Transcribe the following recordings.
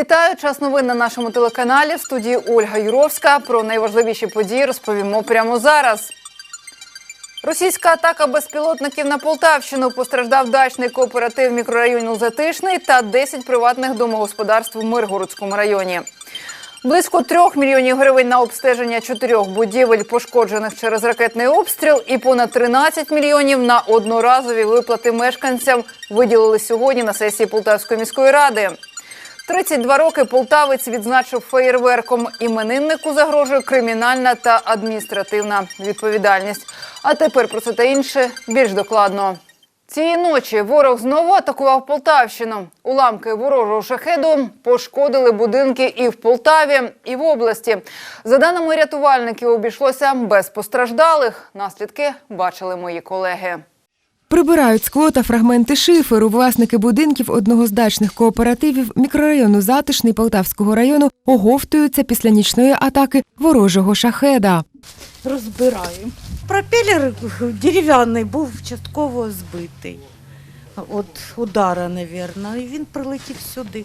Вітаю! Час новин на нашому телеканалі. В студії Ольга Юровська. Про найважливіші події розповімо прямо зараз. Російська атака безпілотників на Полтавщину постраждав дачний кооператив мікрорайону Затишний та 10 приватних домогосподарств у Миргородському районі. Близько трьох мільйонів гривень на обстеження чотирьох будівель, пошкоджених через ракетний обстріл, і понад 13 мільйонів на одноразові виплати мешканцям виділили сьогодні на сесії Полтавської міської ради. 32 роки полтавець відзначив феєрверком. Імениннику загрожує кримінальна та адміністративна відповідальність. А тепер про це та інше більш докладно. Цієї ночі ворог знову атакував Полтавщину. Уламки ворожого шахеду пошкодили будинки і в Полтаві, і в області. За даними рятувальників, обійшлося без постраждалих. Наслідки бачили мої колеги. Прибирають скло та фрагменти шиферу. Власники будинків одного з дачних кооперативів мікрорайону Затишний Полтавського району оговтуються після нічної атаки ворожого шахеда. розбираємо. Пропелер дерев'яний був частково збитий. От удара, мабуть, і він прилетів сюди.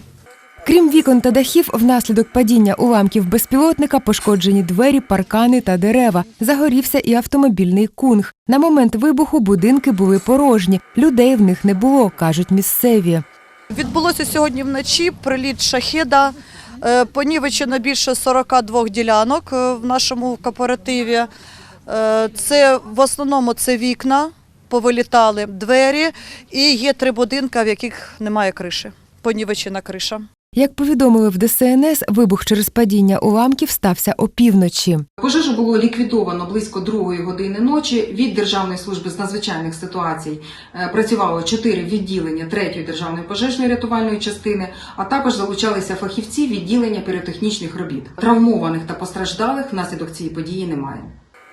Крім вікон та дахів, внаслідок падіння уламків безпілотника пошкоджені двері, паркани та дерева. Загорівся і автомобільний кунг. На момент вибуху будинки були порожні. Людей в них не було, кажуть місцеві. Відбулося сьогодні вночі приліт шахеда. Е, Понівечено більше 42 ділянок е, в нашому кооперативі. Е, Це в основному це вікна, повилітали двері, і є три будинки, в яких немає криші. Понівечена криша. Як повідомили в ДСНС, вибух через падіння уламків стався опівночі. Пожежу було ліквідовано близько другої години ночі. Від Державної служби з надзвичайних ситуацій е, працювало чотири відділення третьої державної пожежної рятувальної частини, а також залучалися фахівці відділення піротехнічних робіт. Травмованих та постраждалих внаслідок цієї події немає.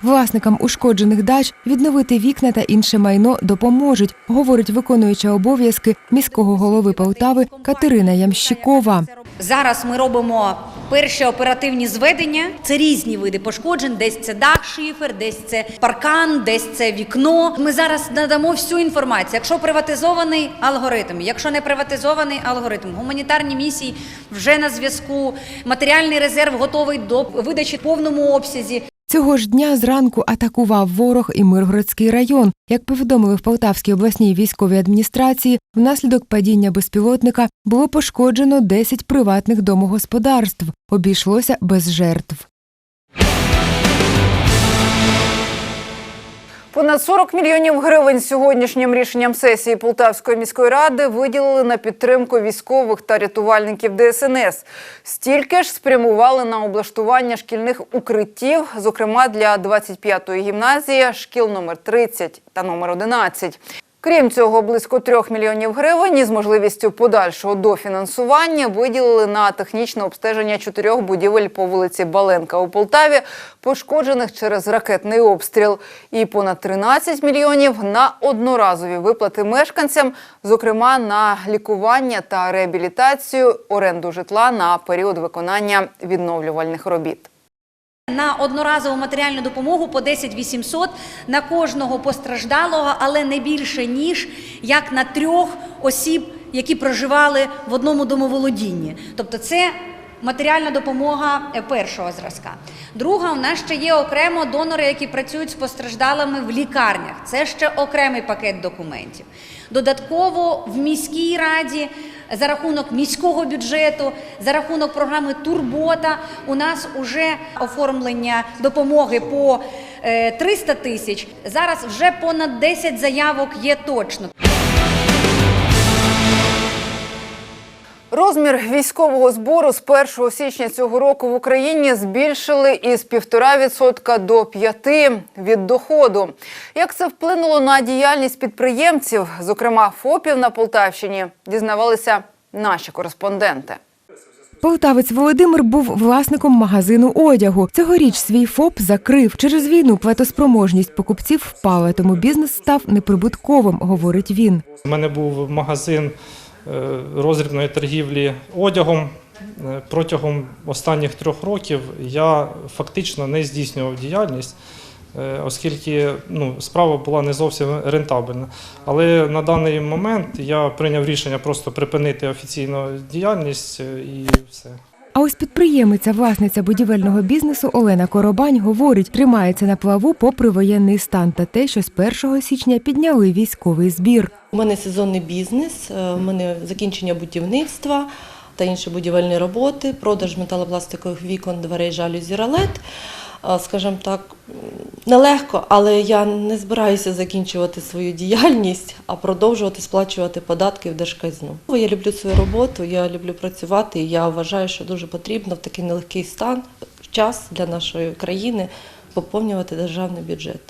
Власникам ушкоджених дач відновити вікна та інше майно допоможуть, говорить виконуюча обов'язки міського голови Полтави Катерина Ямщикова. Зараз ми робимо перші оперативні зведення. Це різні види пошкоджень. Десь це дах, шифер, десь це паркан, десь це вікно. Ми зараз надамо всю інформацію. Якщо приватизований алгоритм, якщо не приватизований алгоритм, гуманітарні місії вже на зв'язку. Матеріальний резерв готовий до видачі в повному обсязі. Цього ж дня зранку атакував ворог і Миргородський район. Як повідомили в Полтавській обласній військовій адміністрації, внаслідок падіння безпілотника було пошкоджено 10 приватних домогосподарств. Обійшлося без жертв. Понад 40 мільйонів гривень сьогоднішнім рішенням сесії Полтавської міської ради виділили на підтримку військових та рятувальників ДСНС. Стільки ж спрямували на облаштування шкільних укриттів, зокрема для 25-ї гімназії, шкіл номер 30 та номер 11. Крім цього, близько трьох мільйонів гривень із можливістю подальшого дофінансування виділили на технічне обстеження чотирьох будівель по вулиці Баленка у Полтаві, пошкоджених через ракетний обстріл, і понад 13 мільйонів на одноразові виплати мешканцям, зокрема на лікування та реабілітацію, оренду житла на період виконання відновлювальних робіт. На одноразову матеріальну допомогу по 10 800 на кожного постраждалого, але не більше ніж як на трьох осіб, які проживали в одному домоволодінні. Тобто це матеріальна допомога е, першого зразка. Друга, у нас ще є окремо донори, які працюють з постраждалими в лікарнях. Це ще окремий пакет документів. Додатково в міській раді за рахунок міського бюджету, за рахунок програми Турбота у нас вже оформлення допомоги по е, 300 тисяч. Зараз вже понад 10 заявок є точно. Розмір військового збору з 1 січня цього року в Україні збільшили із 1,5% до 5% від доходу. Як це вплинуло на діяльність підприємців, зокрема ФОПів на Полтавщині, дізнавалися наші кореспонденти. Полтавець Володимир був власником магазину одягу. Цьогоріч свій ФОП закрив. Через війну платоспроможність покупців впала, тому бізнес став неприбутковим, говорить він. У мене був магазин е, роздрібної торгівлі одягом. Е, Протягом останніх трьох років я фактично не здійснював діяльність, е, оскільки ну, справа була не зовсім рентабельна. Але на даний момент я прийняв рішення просто припинити офіційну діяльність і все. А ось підприємиця, власниця будівельного бізнесу Олена Коробань говорить, тримається на плаву попри воєнний стан та те, що з 1 січня підняли військовий збір. У мене сезонний бізнес, е, у мене закінчення будівництва та інші будівельні роботи, продаж металопластикових вікон, дверей, жалюзі, ролет. Е, Скажімо так, нелегко, але я не збираюся закінчувати свою діяльність, а продовжувати сплачувати податки в держказну. Я люблю свою роботу, я люблю працювати, і я вважаю, що дуже потрібно в такий нелегкий стан, час для нашої країни поповнювати державний бюджет.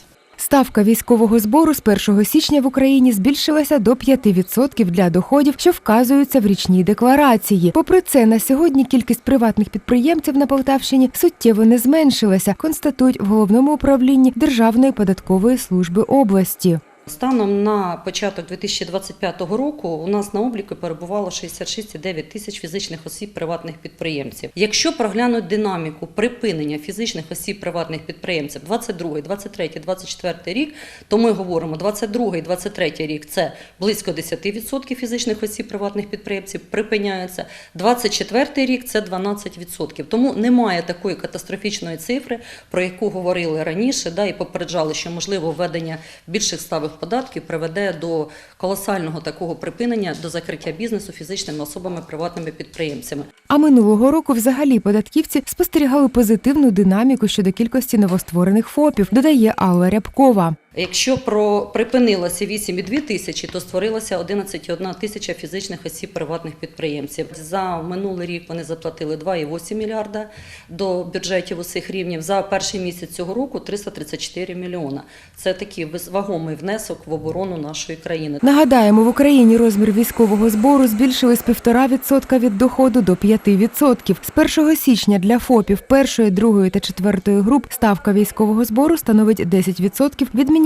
Ставка військового збору з 1 січня в Україні збільшилася до 5% для доходів, що вказуються в річній декларації. Попри це, на сьогодні кількість приватних підприємців на Полтавщині суттєво не зменшилася, констатують в головному управлінні Державної податкової служби області. Станом на початок 2025 року у нас на обліку перебувало 66,9 тисяч фізичних осіб приватних підприємців. Якщо проглянуть динаміку припинення фізичних осіб приватних підприємців 22, 23, 24 рік, то ми говоримо 22, 23 рік це близько 10% фізичних осіб приватних підприємців припиняються. 24 рік це 12%. Тому немає такої катастрофічної цифри, про яку говорили раніше, да, і попереджали, що можливо введення більших ставок податків приведе до колосального такого припинення до закриття бізнесу фізичними особами приватними підприємцями. А минулого року взагалі податківці спостерігали позитивну динаміку щодо кількості новостворених ФОПів, додає Алла Рябкова. Якщо про припинилося 8,2 тисячі, то створилося 11,1 тисяча фізичних осіб приватних підприємців. За минулий рік вони заплатили 2,8 мільярда до бюджетів усіх рівнів. За перший місяць цього року 334 мільйона. Це такий вагомий внесок в оборону нашої країни. Нагадаємо, в Україні розмір військового збору збільшили з 1,5% від доходу до 5%. З 1 січня для ФОПів першої, другої та четвертої груп ставка військового збору становить 10% від мінімальної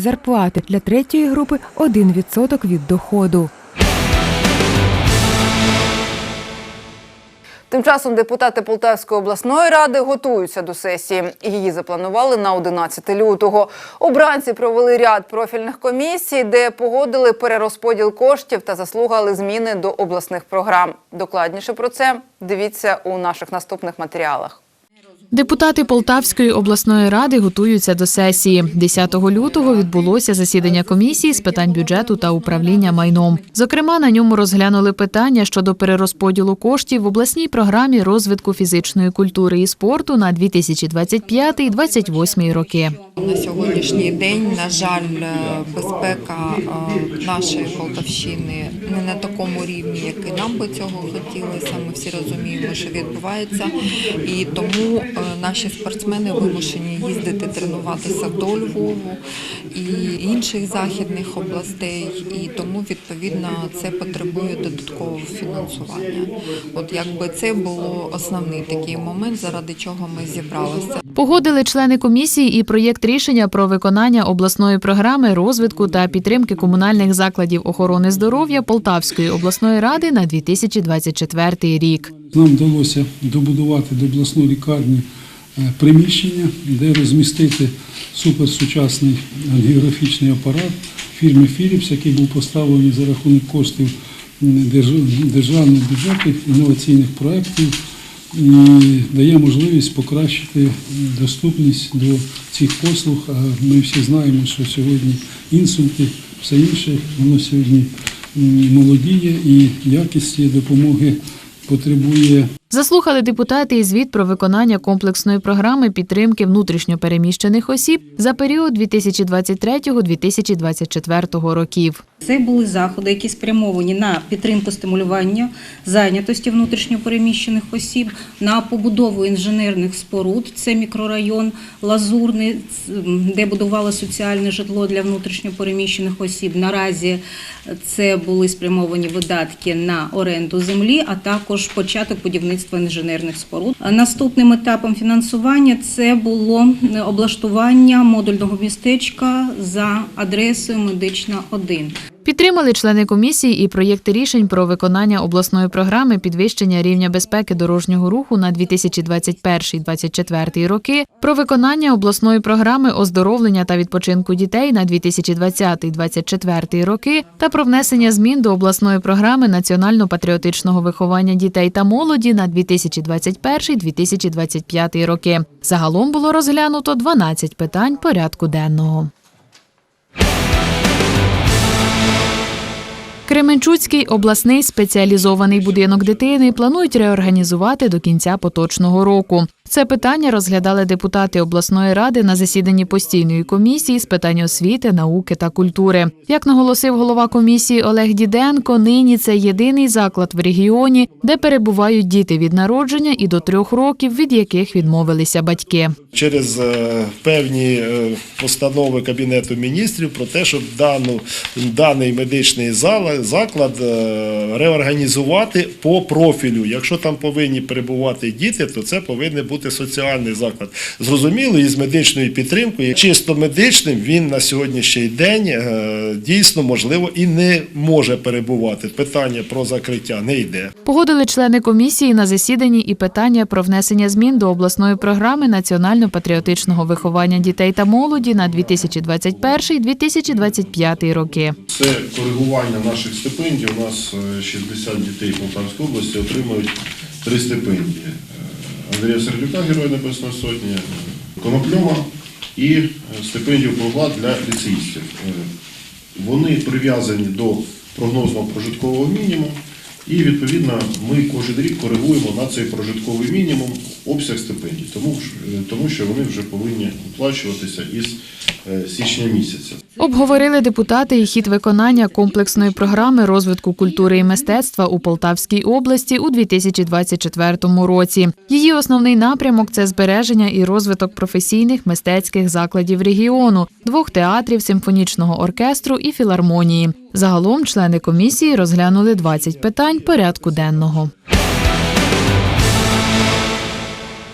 зарплати. Для третьої групи 1% від доходу. Тим часом депутати Полтавської обласної ради готуються до сесії. Її запланували на 11 лютого. Обранці провели ряд профільних комісій, де погодили перерозподіл коштів та заслухали зміни до обласних програм. Докладніше про це дивіться у наших наступних матеріалах. Депутати Полтавської обласної ради готуються до сесії. 10 лютого відбулося засідання комісії з питань бюджету та управління майном. Зокрема, на ньому розглянули питання щодо перерозподілу коштів в обласній програмі розвитку фізичної культури і спорту на 2025-2028 роки. На сьогоднішній день, на жаль, е, безпека е, нашої Полтавщини не на такому рівні, як і нам би цього хотілося. Ми всі розуміємо, що відбувається, і тому е, наші спортсмени вимушені їздити тренуватися до Львову і інших західних областей, і тому відповідно це потребує додаткового фінансування. От якби це було основний такий момент, заради чого ми зібралися. Погодили члени комісії і проєкт рішення про виконання обласної програми розвитку та підтримки комунальних закладів охорони здоров'я Полтавської обласної ради на 2024 рік. Нам вдалося добудувати до обласної лікарні приміщення, де розмістити суперсучасний ангіографічний апарат фірми Philips, який був поставлений за рахунок коштів м, держ- державного бюджету, інноваційних проєктів і дає можливість покращити доступність до цих послуг. А ми всі знаємо, що сьогодні інсульти, все інше, воно сьогодні молодіє і якість допомоги потребує Заслухали депутати і звіт про виконання комплексної програми підтримки внутрішньопереміщених осіб за період 2023-2024 років. Це були заходи, які спрямовані на підтримку стимулювання зайнятості внутрішньопереміщених осіб, на побудову інженерних споруд. Це мікрорайон Лазурний, де будували соціальне житло для внутрішньопереміщених осіб. Наразі це були спрямовані видатки на оренду землі, а також початок будівництва інженерних споруд. Наступним етапом фінансування це було облаштування модульного містечка за адресою Медична 1. Підтримали члени комісії і проєкти рішень про виконання обласної програми підвищення рівня безпеки дорожнього руху на 2021-2024 роки, про виконання обласної програми оздоровлення та відпочинку дітей на 2020-2024 роки та про внесення змін до обласної програми національно-патріотичного виховання дітей та молоді на 2021-2025 роки. Загалом було розглянуто 12 питань порядку денного. Кременчуцький обласний спеціалізований будинок дитини планують реорганізувати до кінця поточного року. Це питання розглядали депутати обласної ради на засіданні постійної комісії з питань освіти, науки та культури. Як наголосив голова комісії Олег Діденко, нині це єдиний заклад в регіоні, де перебувають діти від народження і до трьох років, від яких відмовилися батьки. через е, певні е, постанови Кабінету міністрів про те, щоб дану, даний медичний заклад е, реорганізувати по профілю. Якщо там повинні перебувати діти, то це повинен бути соціальний заклад. Зрозуміло, із медичною підтримкою. Чисто медичним він на сьогоднішній день е, дійсно можливо і не може перебувати. Питання про закриття не йде. Погодили члени комісії на засіданні і питання про внесення змін до обласної програми національно-патріотичного виховання дітей та молоді на 2021-2025 роки. Це коригування наших стипендій. У нас е, 60 дітей Полтавської області отримують три стипендії. Андрія Сердюка, Герой Небесної Сотні, Конопльова і е, стипендію Павла для ліцеїстів. Е, Вони прив'язані до прогнозного прожиткового мінімуму. І відповідно ми кожен рік коригуємо на цей прожитковий мінімум обсяг стипендій, тому, е, тому що вони вже повинні оплачуватися із е, січня місяця. Обговорили депутати і хід виконання комплексної програми розвитку культури і мистецтва у Полтавській області у 2024 році. Її основний напрямок це збереження і розвиток професійних мистецьких закладів регіону, двох театрів, симфонічного оркестру і філармонії. Загалом члени комісії розглянули 20 питань порядку денного.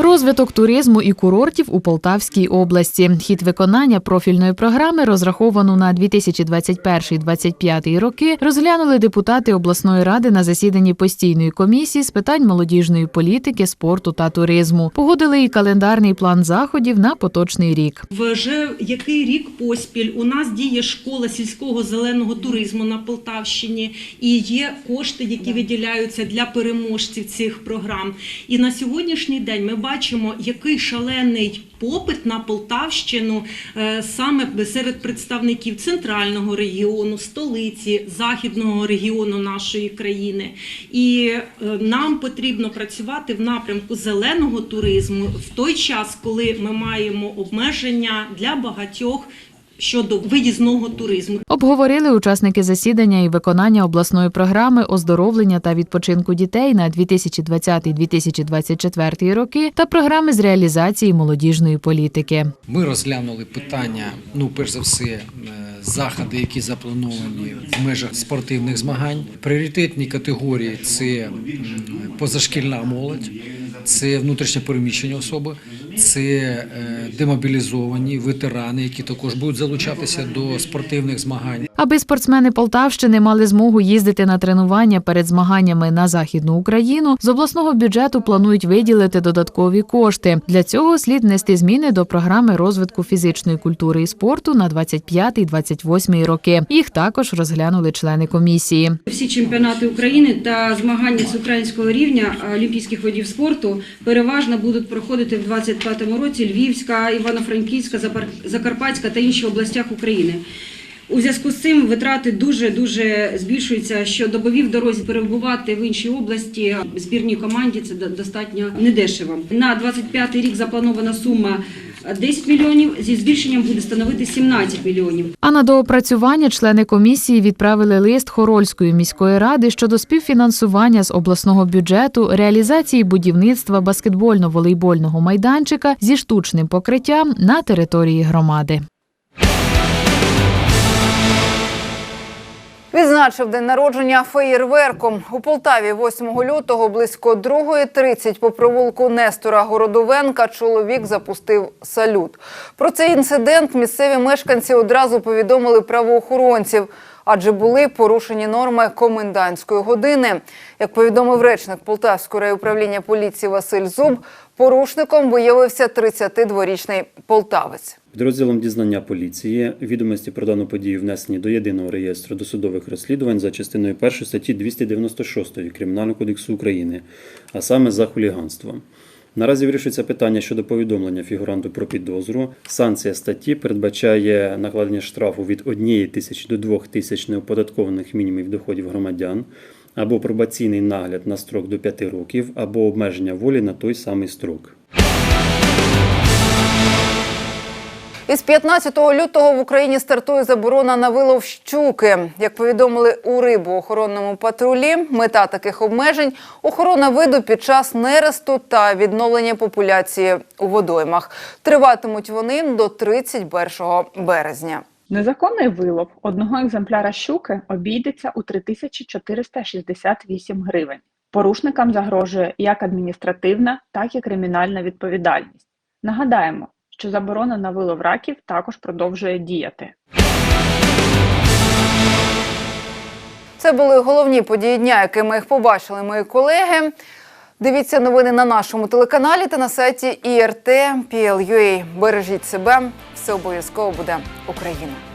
Розвиток туризму і курортів у Полтавській області. Хід виконання профільної програми, розраховану на 2021-2025 роки, розглянули депутати обласної ради на засіданні постійної комісії з питань молодіжної політики, спорту та туризму. Погодили і календарний план заходів на поточний рік. Вже який рік поспіль у нас діє школа сільського зеленого туризму на Полтавщині, і є кошти, які виділяються для переможців цих програм. І на сьогоднішній день ми бачимо, який шалений попит на Полтавщину е, саме серед представників центрального регіону, столиці, західного регіону нашої країни. І е, нам потрібно працювати в напрямку зеленого туризму в той час, коли ми маємо обмеження для багатьох щодо виїзного туризму. Обговорили учасники засідання і виконання обласної програми оздоровлення та відпочинку дітей на 2020-2024 роки та програми з реалізації молодіжної політики. Ми розглянули питання, ну перш за все, е, заходи, які заплановані в межах спортивних змагань. Пріоритетні категорії це позашкільна молодь, це внутрішньопереміщені особи, це е, демобілізовані ветерани, які також будуть залучатися до спортивних змагань. Аби спортсмени Полтавщини мали змогу їздити на тренування перед змаганнями на західну Україну, з обласного бюджету планують виділити додаткові кошти. Для цього слід внести зміни до програми розвитку фізичної культури і спорту на 25-28 роки. Їх також розглянули члени комісії. Всі чемпіонати України та змагання з українського рівня олімпійських видів спорту переважно будуть проходити в 2025 році Львівська, Івано-Франківська, Закарпатська та інші областях України. У зв'язку з цим витрати дуже дуже збільшуються. Що добові в дорозі перебувати в іншій області збірній команді це достатньо недешево. На 25 рік запланована сума 10 мільйонів. Зі збільшенням буде становити 17 мільйонів. А на доопрацювання члени комісії відправили лист Хорольської міської ради щодо співфінансування з обласного бюджету реалізації будівництва баскетбольно-волейбольного майданчика зі штучним покриттям на території громади. Відзначив день народження феєрверком. У Полтаві 8 лютого близько 2.30 по провулку Нестора Городовенка чоловік запустив салют. Про цей інцидент місцеві мешканці одразу повідомили правоохоронців. адже були порушені норми комендантської години. Як повідомив речник Полтавського райуправління поліції Василь Зуб, порушником виявився 32-річний полтавець. Підрозділом дізнання поліції відомості про дану подію внесені до єдиного реєстру досудових розслідувань за частиною 1 статті 296 Кримінального кодексу України, а саме за хуліганство. Наразі вирішується питання щодо повідомлення фігуранту про підозру. Санкція статті передбачає накладення штрафу від 1 тисячі до 2 тисяч неоподаткованих мінімумів доходів громадян, або пробаційний нагляд на строк до 5 років, або обмеження волі на той самий строк. Із 15 лютого в Україні стартує заборона на вилов щуки. Як повідомили у рибоохоронному патрулі, мета таких обмежень охорона виду під час нересту та відновлення популяції у водоймах. Триватимуть вони до 31 березня. Незаконний вилов одного екземпляра щуки обійдеться у 3468 гривень. Порушникам загрожує як адміністративна, так і кримінальна відповідальність. Нагадаємо, що заборона на вилов раків також продовжує діяти. Це були головні події дня, якими їх побачили мої колеги. Дивіться новини на нашому телеканалі та на сайті IRT.PL.UA. Бережіть себе, все обов'язково буде Україна.